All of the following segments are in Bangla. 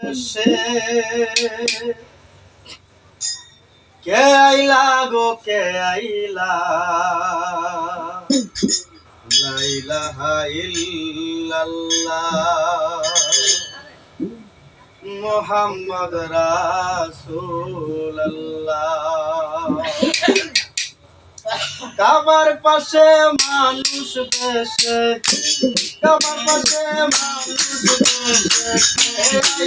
সে কে আইলা গো কে আইলা? লাইলাহা ইল্লাল্লাহ মোহাম্মদ রাসূলুল্লাহ। কাবার পাশে মানুষ বেশে কাবার পাশে মানুষ বেশে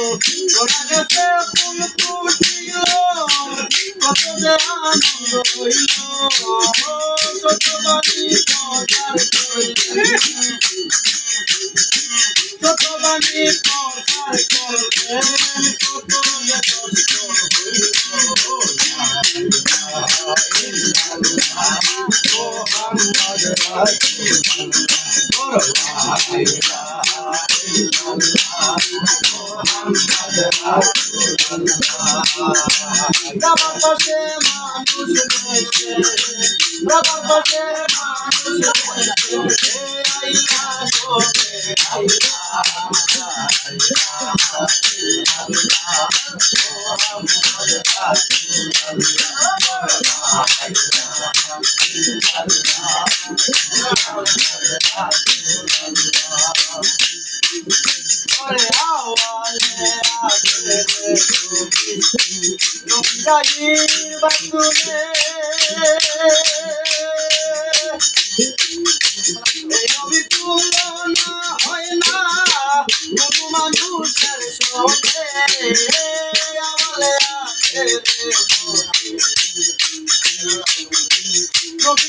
ওরা গেছে ফুল ফুটিল কত যে আনন্দ হইল ছোট বাণী প্রচার করিলে ছোট বাণী প্রচার করলে কত যে কষ্ট হইল মোহাম্মদ বাবার পাশে মানুষ রয়েছে বাবার পাশে মানুষ রয়েছে আইলা গোকে আইলা ওরে বাতুনে এই তুলনা হয় না কোনো মানুষের সঙ্গে। আমলে আছে রে নবী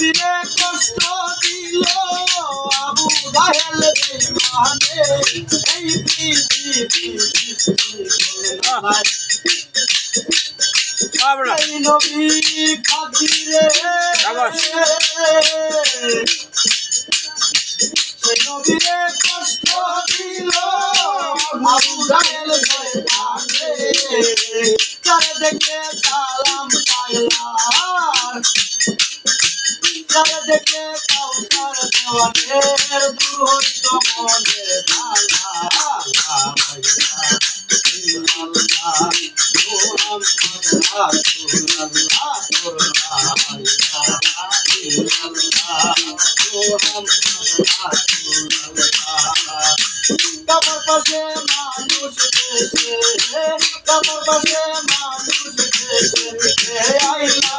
নবীরে কষ্ট দিল আবু জাহেল বেঈমানে এই পৃথিবী এই নবী খাতিরে নবীরে কষ্ট দিল আবু জাহেল মনের মোহাম্মদ রাসূলুল্লাহ কাবার পাশে মানুষ দেশে কাবার পাশে মানুষ দেশে হে আইলা